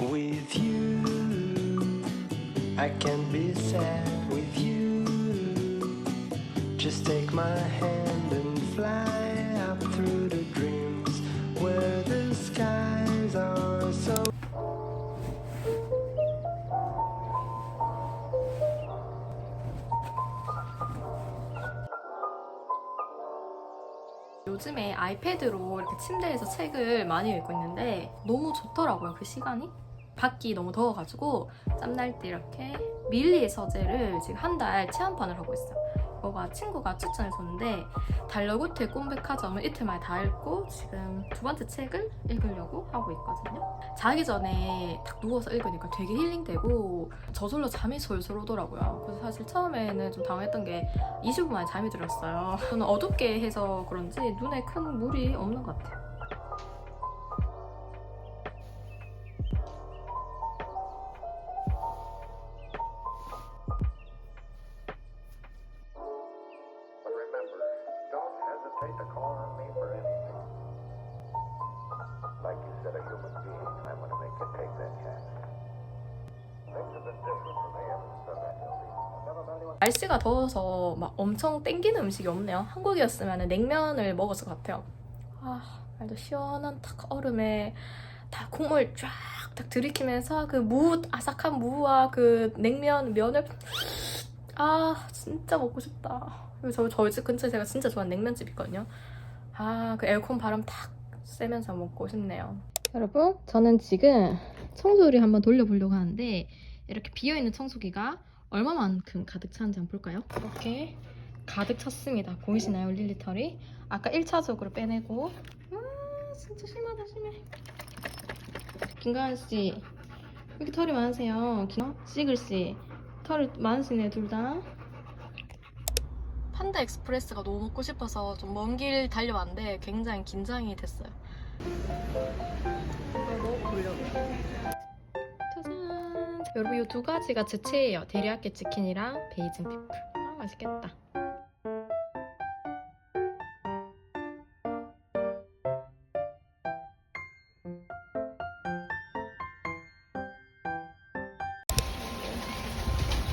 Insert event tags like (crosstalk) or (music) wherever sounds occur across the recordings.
with you. I can't be sad with you. Just take my hand and fly up through the dreams where the skies are so. 요즘에 아이패드로 이렇게 침대에서 책을 많이 읽고 있는데 너무 좋더라고요 그 시간이 밖이 너무 더워가지고 짬날 때 이렇게 밀리의 서재를 지금 한 달 체험판을 하고 있어요 이거가 친구가 추천해줬는데 달러구트의 꿈백화점을 이틀 만에 다 읽고 지금 두 번째 책을 읽으려고 하고 있거든요 자기 전에 딱 누워서 읽으니까 되게 힐링되고 저절로 잠이 솔솔 오더라고요 그래서 사실 처음에는 좀 당황했던 게 20분 만에 잠이 들었어요. 저는 어둡게 해서 그런지 눈에 큰 물이 없는 것 같아요. 날씨가 더워서 막 엄청 땡기는 음식이 없네요. 한국이었으면 냉면을 먹었을 것 같아요. 아, 말도 시원한 탁 얼음에 다 국물 쫙 딱 들이키면서 그 무, 아삭한 무와 그 냉면, 면을 아, 진짜 먹고 싶다. 그리고 저, 저희 집 근처에 제가 진짜 좋아하는 냉면집 있거든요. 아, 그 에어컨 바람 탁 쐬면서 먹고 싶네요. 여러분, 저는 지금 청소를 한번 돌려보려고 하는데 이렇게 비어있는 청소기가 얼마만큼 가득 차는지 한번 볼까요? 이렇게 가득 찼습니다. 보이시나요, 릴리털이? 아까 1차적으로 빼내고 아, 진짜 심하다, 심해. 김가은 씨, 왜 이렇게 털이 많으세요? 김 시글 씨, 털이 많으시네 둘 다. 판다 익스프레스가 너무 먹고 싶어서 좀 먼 길 달려왔는데 굉장히 긴장이 됐어요. 이걸 먹어보려고. 여러분 이 두 가지가 제 최애예요. 데리야끼 치킨이랑 베이징 피클. 아 맛있겠다.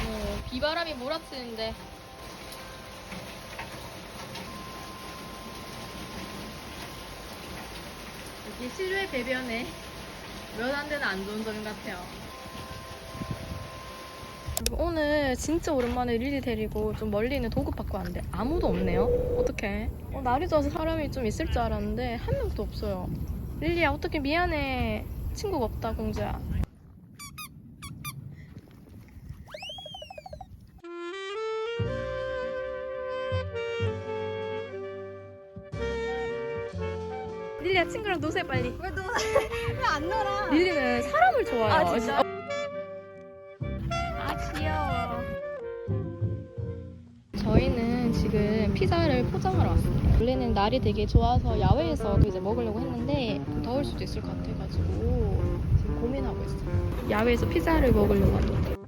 네, 비바람이 몰아치는데 여기 실외 배변에 몇 안 되는 안 좋은 것 같아요. 오늘 진짜 오랜만에 릴리 데리고 좀 멀리 있는 도급 받고 왔는데 아무도 없네요. 어떡해. 어, 날이 좋아서 사람이 좀 있을 줄 알았는데 한 명도 없어요. 릴리야 어떻게 미안해. 친구가 없다 공주야. 릴리야 친구랑 노세 빨리. 왜 너, (laughs) 왜 안 놀아? 릴리는 사람을 좋아해요. 아, 진짜? 아 저희는 지금 피자를 포장하러 왔습니다. 원래는 날이 되게 좋아서 야외에서 이제 먹으려고 했는데 더울 수도 있을 것 같아가지고 지금 고민하고 있어요. 야외에서 피자를 먹으려고 하는데.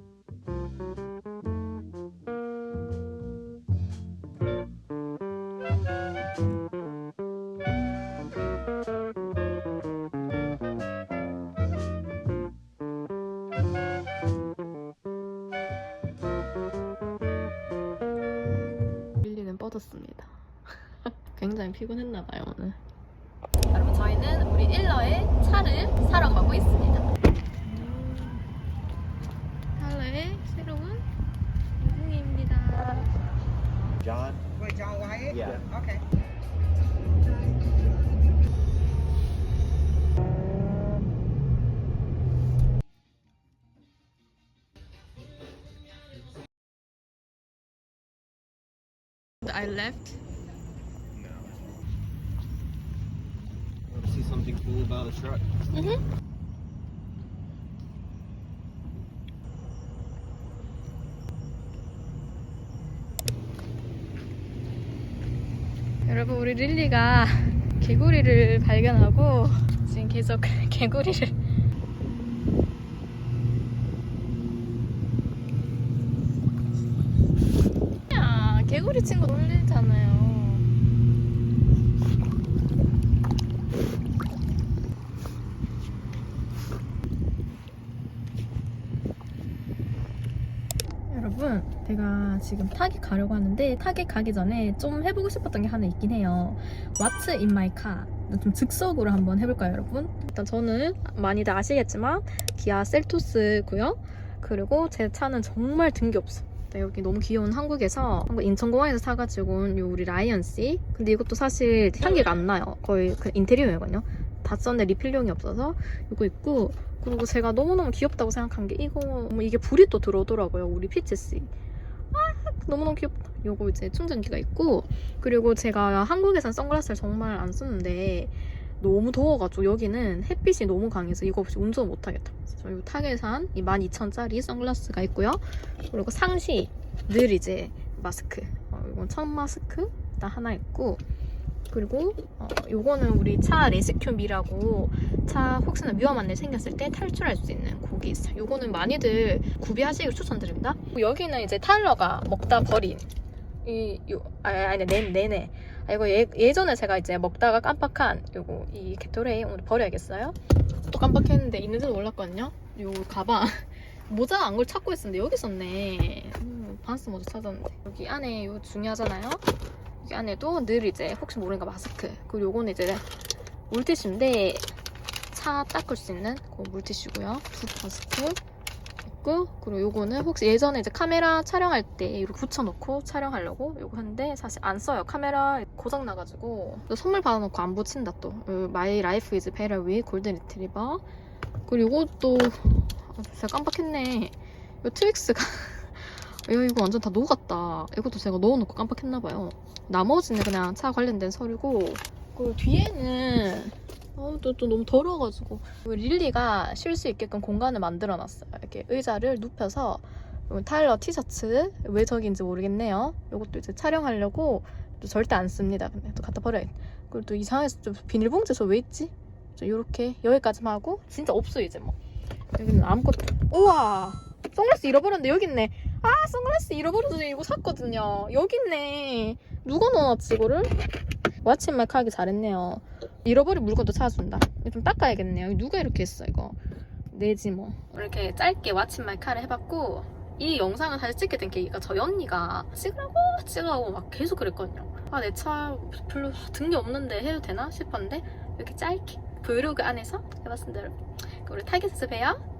뻗었습니다. (laughs) 굉장히 피곤했나 봐요 오늘. 여러분 저희는 우리 일러의 차를 사러 가고 있습니다. I left. Want to see something cool about a truck? 여러분 우리 릴리가 개구리를 발견하고 지금 계속 개구리를 소리친 거 놀리잖아요. 여러분 제가 지금 타겟 가려고 하는데 타겟 가기 전에 좀 해보고 싶었던 게 하나 있긴 해요 What's in my car? 좀 즉석으로 한번 해볼까요 여러분? 일단 저는 많이들 아시겠지만 기아 셀토스고요 그리고 제 차는 정말 등기 없어 네, 여기 너무 귀여운 한국에서 한국 인천공항에서 사가지고 온 요 우리 라이언씨. 근데 이것도 사실 향기가 안 나요. 거의 그 인테리어이거든요. 다 썼는데 리필용이 없어서 이거 있고 그리고 제가 너무너무 귀엽다고 생각한 게 이거 뭐 이게 불이 또 들어오더라고요. 우리 피치씨. 아 너무너무 귀엽다. 요거 이제 충전기가 있고 그리고 제가 한국에선 선글라스를 정말 안 쓰는데 너무 더워가지고 여기는 햇빛이 너무 강해서 이거 없이 운전 못하겠다. 그래서 이 타겟 산 이 12,000짜리 선글라스가 있고요. 그리고 상시 늘 이제 마스크. 어, 이건 천 마스크 일단 하나 있고 그리고 어, 요거는 우리 차 레스큐 미라고 차 혹시나 위험한 일 생겼을 때 탈출할 수 있는 곡이 있어요. 요거는 많이들 구비하시길 추천드립니다. 여기는 이제 타일러가 먹다 버린 이, 요, 아, 아니, 네, 네네. 아, 이거 예, 예전에 제가 이제 먹다가 깜빡한 요거, 이 게토레이 오늘 버려야겠어요? 또 깜빡했는데 있는지도 몰랐거든요? 요 가방. (laughs) 모자 안 걸 찾고 있었는데 여기 있었네. 음, 반스 모자 찾았는데. 여기 안에 요 중요하잖아요? 여기 안에도 늘 이제 혹시 모르니까 마스크. 그리고 요거는 이제 물티슈인데 차 닦을 수 있는 그 물티슈고요. 두 마스크. 있고 그리고 요거는 혹시 예전에 이제 카메라 촬영할 때 이렇게 붙여놓고 촬영하려고 요거 했는데 사실 안 써요. 카메라 고장 나가지고. 또 선물 받아놓고 안 붙인다 또. 마이 라이프 이즈 베러 위 골든 리트리버 그리고 요것도 아, 제가 깜빡했네. 요 트윅스가 (laughs) 야, 이거 완전 다 녹았다. 이것도 제가 넣어놓고 깜빡했나봐요. 나머지는 그냥 차 관련된 서류고. 그리고 뒤에는 어, 또, 또 너무 더러워가지고 릴리가 쉴 수 있게끔 공간을 만들어놨어요. 이렇게 의자를 눕혀서 요 타일러 티셔츠 왜 저기인지 모르겠네요. 이것도 이제 촬영하려고 또 절대 안 씁니다. 근데 또 갖다 버려야 돼. 그리고 또 이상해서 좀 비닐봉지 저왜 있지? 이렇게 여기까지만 하고 진짜 없어 이제 뭐 여기는 아무것도 우와 선글라스 잃어버렸는데 여기 있네 아 선글라스 잃어버려서 이거 샀거든요 여기 있네 누가 넣어놨지 이거를? 와치막 하기 잘했네요 잃어버린 물건도 찾아준다. 좀 닦아야겠네요. 누가 이렇게 했어 이거. 내지 뭐. 이렇게 짧게 왓츠마이 카를 해봤고 이 영상을 사실 찍게 된 계기가 저희 언니가 찍으라고 찍으라고 막 계속 그랬거든요. 아 내 차 별로 든게 없는데 해도 되나 싶었는데 이렇게 짧게 브이로그 안에서 해봤습니다 여러분. 우리 타겟에서 봬요.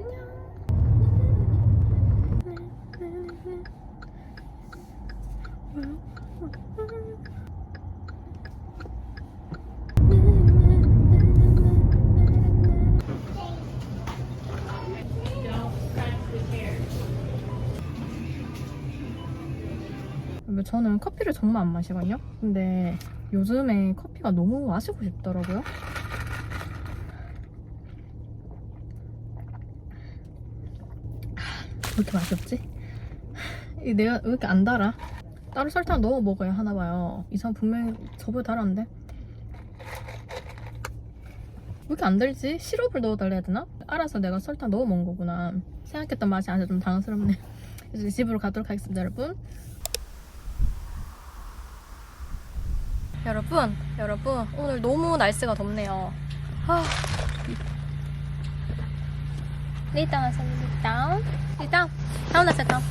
저는 커피를 정말 안 마시거든요. 근데 요즘에 커피가 너무 마시고 싶더라고요. 왜 이렇게 맛이 없지? 이 내가 왜 이렇게 안 달아? 따로 설탕 넣어 먹어야 하나 봐요. 이상 분명히 저보다 달았는데. 왜 이렇게 안 달지? 시럽을 넣어 달래야 되나? 알아서 내가 설탕 넣어 먹은 거구나. 생각했던 맛이 아니라 좀 당황스럽네. (laughs) 이제 집으로 가도록 하겠습니다, 여러분. 여러분, 여러분, 오늘 너무 날씨가 덥네요. 하. Tao. Tao là sao tao?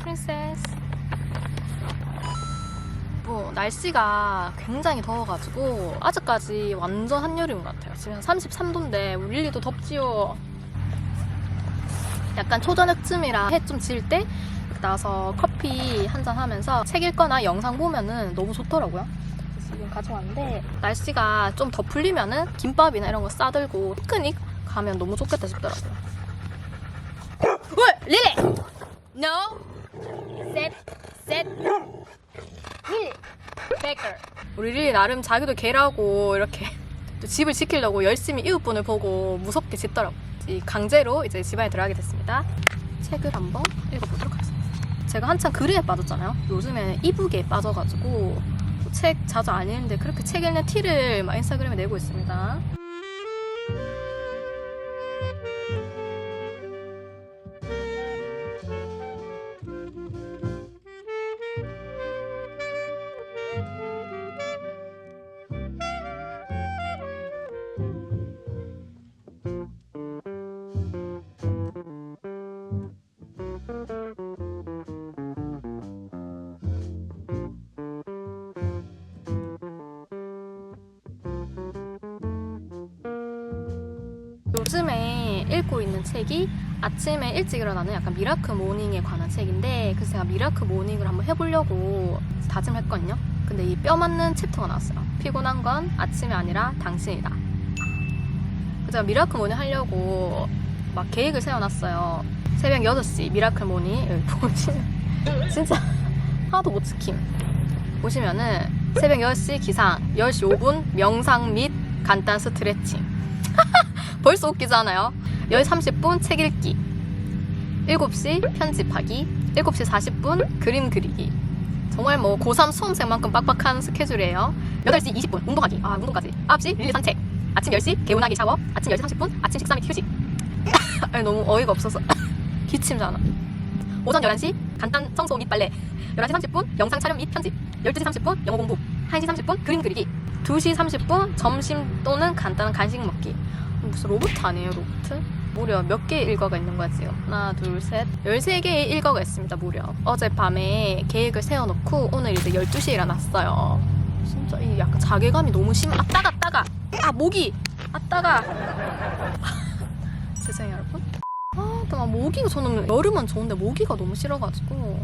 Princess. 뭐 날씨가 굉장히 더워가지고 아직까지 완전 한여름 같아요. 지금 33도인데 우리 릴리도 덥지요. 약간 초저녁쯤이라 해 좀 질 때 나와서 커피 한 잔 하면서 책 읽거나 영상 보면은 너무 좋더라고요. 지금 가져왔는데 날씨가 좀 더 풀리면은 김밥이나 이런 거 싸들고 피크닉 가면 너무 좋겠다 싶더라고요. 왜? 릴리! No! Set! Set! 릴리! 베이커 우리 릴리 나름 자기도 개라고 이렇게 또 집을 지키려고 열심히 이웃분을 보고 무섭게 짖더라고. 이 강제로 이제 집안에 들어가게 됐습니다. 책을 한번 읽어보도록 하겠습니다. 제가 한참 글에 빠졌잖아요. 요즘에는 이북에 빠져가지고 책 자주 안 읽는데 그렇게 책 읽는 티를 막 인스타그램에 내고 있습니다. 요즘에 읽고 있는 책이 아침에 일찍 일어나는 약간 미라클 모닝에 관한 책인데 그래서 제가 미라클 모닝을 한번 해보려고 다짐했거든요. 근데 이 뼈 맞는 챕터가 나왔어요. 피곤한 건 아침이 아니라 당신이다. 제가 미라클 모닝 하려고 막 계획을 세워놨어요. 새벽 6시 미라클 모닝 (laughs) 보시면 진짜 하나도 못 지킴. 보시면은 새벽 6시 기상, 10시 5분 명상 및 간단 스트레칭. (laughs) 벌써 웃기지 않아요? 10시 30분 책 읽기. 7시 편집하기. 7시 40분 그림 그리기. 정말 뭐 고3 수험생만큼 빡빡한 스케줄이에요. 8시 20분 운동하기. 아, 운동까지. 9시 릴리 산책. 아침 10시 개운하기 샤워. 아침 10시 30분 아침 식사 및 휴식. (laughs) 아니, 너무 어이가 없어서. (laughs) 기침 잖아. 오전 11시 간단 청소 및 빨래. 11시 30분 영상 촬영 및 편집. 12시 30분 영어 공부. 1시 30분 그림 그리기. 2시 30분 점심 또는 간단한 간식 먹기. 무슨 로봇 아니에요, 로봇? 무려 몇 개의 일과가 있는 거야, 지금? 하나, 둘, 셋. 13개의 일과가 있습니다, 무려. 어젯밤에 계획을 세워놓고 오늘 이제 12시에 일어났어요. 진짜 이 약간 자괴감이 너무 심, 아, 따가, 따가! 아, 모기! 아, 따가! (laughs) 죄송해요, 여러분. 아, 나 모기가 저는 여름은 좋은데 모기가 너무 싫어가지고.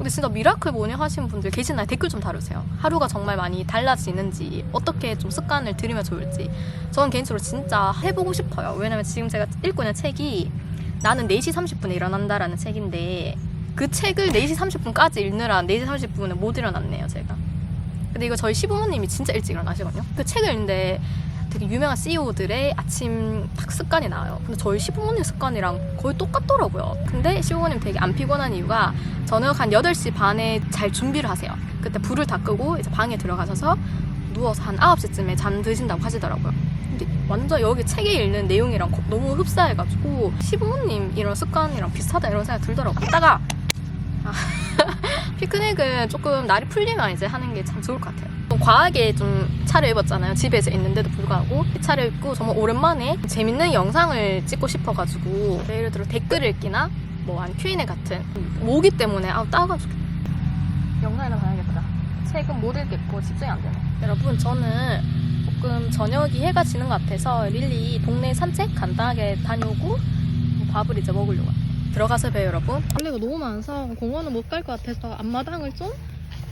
네? 근데 진짜 미라클 모닝 하시는 분들 계시나요? 댓글 좀 다루세요. 하루가 정말 많이 달라지는지, 어떻게 좀 습관을 들이면 좋을지. 저는 개인적으로 진짜 해보고 싶어요. 왜냐면 지금 제가 읽고 있는 책이 나는 4시 30분에 일어난다라는 책인데 그 책을 4시 30분까지 읽느라 4시 30분에 못 일어났네요, 제가. 근데 이거 저희 시부모님이 진짜 일찍 일어나시거든요. 그 책을 읽는데 되게 유명한 CEO들의 아침 딱 습관이 나와요. 근데 저희 시부모님 습관이랑 거의 똑같더라고요. 근데 시부모님 되게 안 피곤한 이유가 저녁 한 8시 반에 잘 준비를 하세요. 그때 불을 다 끄고 이제 방에 들어가셔서 누워서 한 9시쯤에 잠드신다고 하시더라고요. 근데 완전 여기 책에 읽는 내용이랑 거- 너무 흡사해가지고 시부모님 이런 습관이랑 비슷하다 이런 생각이 들더라고요. 이따가 아, (laughs) 피크닉은 조금 날이 풀리면 이제 하는 게 참 좋을 것 같아요. 좀 과하게 좀 차려입었잖아요. 집에서 있는데도 불구하고 차려입고 정말 오랜만에 재밌는 영상을 찍고 싶어가지고 예를 들어 댓글 읽기나 뭐한 Q&A 같은 모기 때문에 아우 따가지고 영상이나 봐야겠다. 책은 못 읽겠고 집중이 안 되네. 여러분 저는 조금 저녁이 해가 지는 것 같아서 릴리 동네 산책 간단하게 다녀오고 뭐 밥을 이제 먹으려고 합니다. 들어가서 봬요 여러분. 벌레가 너무 많아서 공원은 못 갈 것 같아서 앞마당을 좀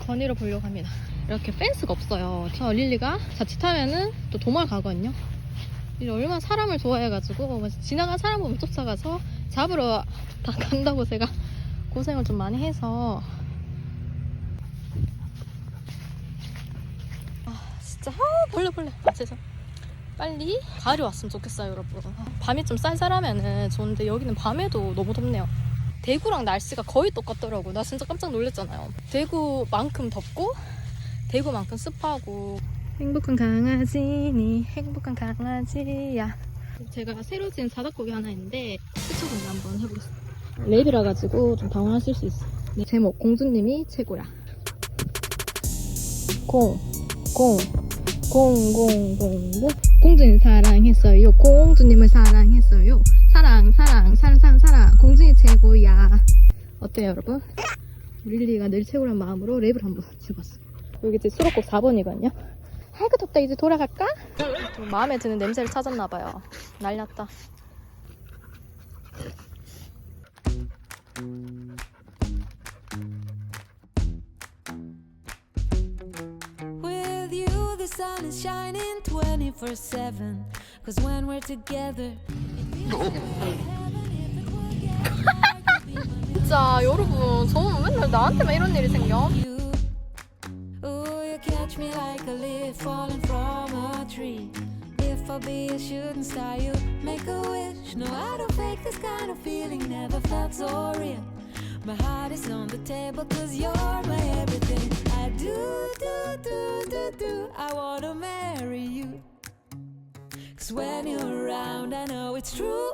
거닐어 보려고 합니다. 이렇게 펜스가 없어요. 저 릴리가 자칫하면은 또 도망 가거든요. 릴리 얼마나 사람을 좋아해가지고 뭐 지나간 사람 보면 쫓아가서 잡으러 다 간다고 제가 (laughs) 고생을 좀 많이 해서. 아 진짜. 아 벌레 벌레. 아 죄송. 빨리 가을이 왔으면 좋겠어요 여러분. 아, 밤이 좀 쌀쌀하면은 좋은데 여기는 밤에도 너무 덥네요. 대구랑 날씨가 거의 똑같더라고 나 진짜 깜짝 놀랐잖아요. 대구만큼 덥고 대구만큼 습하고 행복한 강아지니 행복한 강아지야 제가 새로 지은 자작곡이 하나 있는데 추천을 한번 해보겠습니다 랩이라 가지고 좀 당황하실 수 있어요 네, 제목 공주님이 최고야 공 공, 공, 공, 공, 공. 공주님 사랑했어요. 공주님을 사랑했어요. 사랑, 사랑, 사랑, 사랑, 사랑. 공주님 최고야. 어때요, 여러분? 릴리가 늘 최고란 마음으로 랩을 한번 찍었어. 여기 이제 수록곡 4번이거든요. 아이고, 덥다. 이제 돌아갈까? 좀 마음에 드는 냄새를 찾았나봐요. 날렸다. With you, the sun is shining 24 7. Cause when we're together, (laughs) 진짜 여러분, 저는 맨날 나한테만 이런 일이 생겨. Catch me like a leaf falling from a tree. If I be a shooting star, you make a wish. No, I don't fake this kind of feeling, never felt so real. My heart is on the table, cause you're my everything. I do, do, do, do, do. I wanna marry you. Cause when you're around, I know it's true.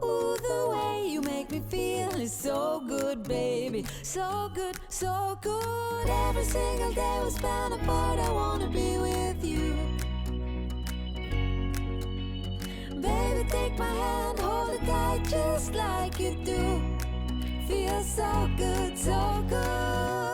The way you make me feel is so good, baby. So good, so good. Every single day we spend apart, I wanna be with you. Baby, take my hand, hold it tight just like you do. Feels so good, so good.